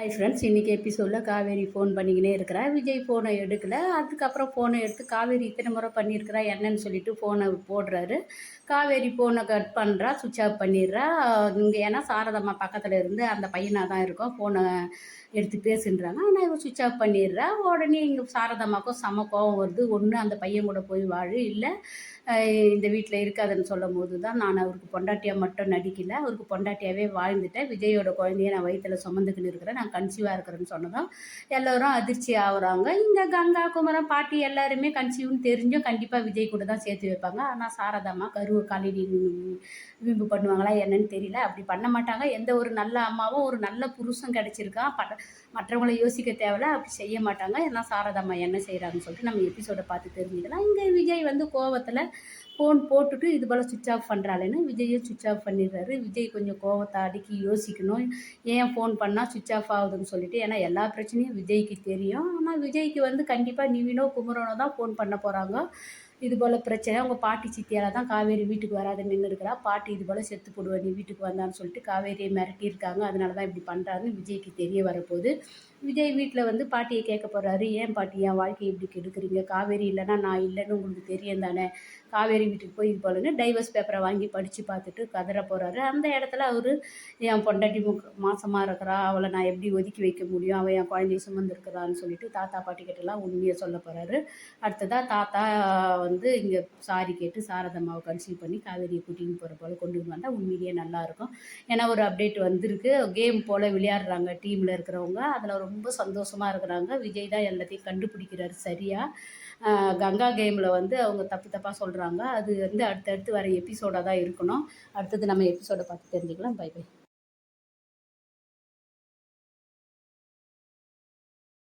Hi friends இன்றைக்கி எபிசோடில் Kaveri phone பண்ணிக்கினே இருக்கிறா. விஜய் ஃபோனை எடுக்கலை. அதுக்கப்புறம் ஃபோனை எடுத்து காவேரி இத்தனை முறை பண்ணியிருக்கிறா என்னன்னு சொல்லிட்டு ஃபோனை போடுறாரு. காவேரி ஃபோனை கட் பண்ணுறா சுவிட்ச் ஆஃப் பண்ணிடுறா. இங்கே ஏன்னா சாரதம்மா பக்கத்தில் இருந்து அந்த பையனாக தான் இருக்கும் ஃபோனை எடுத்து பேசுன்றாங்க. ஆனால் இவன் சுவிட்ச் ஆஃப் பண்ணிடுறா. உடனே இங்கே சாரதம்மாக்கும் செம கோவம் வருது. ஒன்று அந்த பையன் கூட போய் வாழு இல்லை. இந்த வீட்டில் இருக்காதுன்னு சொல்லும் போது தான் நான் அவருக்கு பொண்டாட்டியாக மட்டும் நடிக்கல. அவருக்கு பொண்டாட்டியாகவே வாழ்ந்துட்டேன். விஜயோட குழந்தைய நான் வயிற்றில் சுமந்துக்கின்னு இருக்கிறேன். நான் கன்சீவாக இருக்கிறேன்னு சொன்னதும் எல்லோரும் அதிர்ச்சி ஆகுறாங்க. இங்கே கங்கா குமரன் பாட்டி எல்லாருமே கன்சீவ்னு தெரிஞ்சும் கண்டிப்பாக விஜய் கூட தான் சேர்த்து வைப்பாங்க. ஆனால் சாரதாம்மா கருவை காலிடி விம்பு பண்ணுவாங்களா என்னன்னு தெரியல. அப்படி பண்ண மாட்டாங்க. எந்த ஒரு நல்ல அம்மாவும் ஒரு நல்ல புருஷன் கிடச்சிருக்கான் ப மற்றவங்களை யோசிக்க தேவையில்ல. அப்படி செய்ய மாட்டாங்க. ஏன்னா சாரதாம்மா என்ன செய்கிறாங்கன்னு சொல்லிட்டு நம்ம எபிசோடை பார்த்து தெரிஞ்சுக்கலாம். இங்கே விஜய் வந்து கோவத்தில் ஃபோன் போட்டுட்டு இது போல் சுவிட்ச் ஆஃப் பண்ணுறாளேன்னு விஜயும் சுவிட்ச் ஆஃப் பண்ணிடுறாரு. விஜய் கொஞ்சம் கோவத்தை அடுக்கி யோசிக்கணும். ஏன் ஃபோன் பண்ணால் சுவிட்ச் ஆஃப் ஆகுதுன்னு சொல்லிட்டு ஏன்னா எல்லா பிரச்சனையும் விஜய்க்கு தெரியும். ஆனால் விஜய்க்கு வந்து கண்டிப்பாக நிவினோ குமரனோ தான் ஃபோன் பண்ண போகிறாங்க இது போல் பிரச்சனை. அவங்க பாட்டி சித்தியால் தான் காவேரி வீட்டுக்கு வராது நின்று இருக்கிறா பாட்டி இது போல் செத்து போடுவா நீ வீட்டுக்கு வந்தான்னு சொல்லிட்டு காவேரியை மிரட்டியிருக்காங்க. அதனால தான் இப்படி பண்ணுறாருன்னு விஜய்க்கு தெரிய வரப்போகுது. விஜய் வீட்டில் வந்து பாட்டியை கேட்க போகிறாரு ஏன் பாட்டி என் வாழ்க்கையை இப்படி கெடுக்குறீங்க? காவேரி இல்லைன்னா நான் இல்லைன்னு உங்களுக்கு தெரியும் தானே? காவேரி வீட்டுக்கு போய் இது போலன்னு டைவர்ஸ் பேப்பரை வாங்கி படித்து பார்த்துட்டு கதற போகிறாரு அந்த இடத்துல அவர் என் பொண்டாட்டி முக் மாசமாக இருக்கிறா. அவளை நான் எப்படி ஒதுக்கி வைக்க முடியும்? அவள் என் குழந்தைய சுமந்துருக்கிறான்னு சொல்லிட்டு தாத்தா பாட்டி கிட்டலாம் உண்மையை சொல்ல போகிறாரு அடுத்ததாக தாத்தா வந்து இங்கே சாரி கேட்டு சாரதம்மாவை கன்சீவ் பண்ணி காவேரியை கூட்டின்னு போகிற போல் கொண்டு வந்தால் உண்மையிலேயே நல்லாயிருக்கும் ஏன்னா ஒரு அப்டேட் வந்திருக்கு. கேம் போல் விளையாடுறாங்க டீமில் இருக்கிறவங்க. அதில் ரொம்ப சந்தோஷமாக இருக்கிறாங்க. விஜய் தான் எல்லாத்தையும் கண்டுபிடிக்கிறாரு சரியாக கங்கா கேமில் வந்து அவங்க தப்பு தப்பாக சொல்கிறாங்க அது வந்து அடுத்தடுத்து வர எபிசோடாக தான் இருக்கணும். அடுத்தது நம்ம எபிசோடை பார்த்து தெரிஞ்சுக்கலாம். By by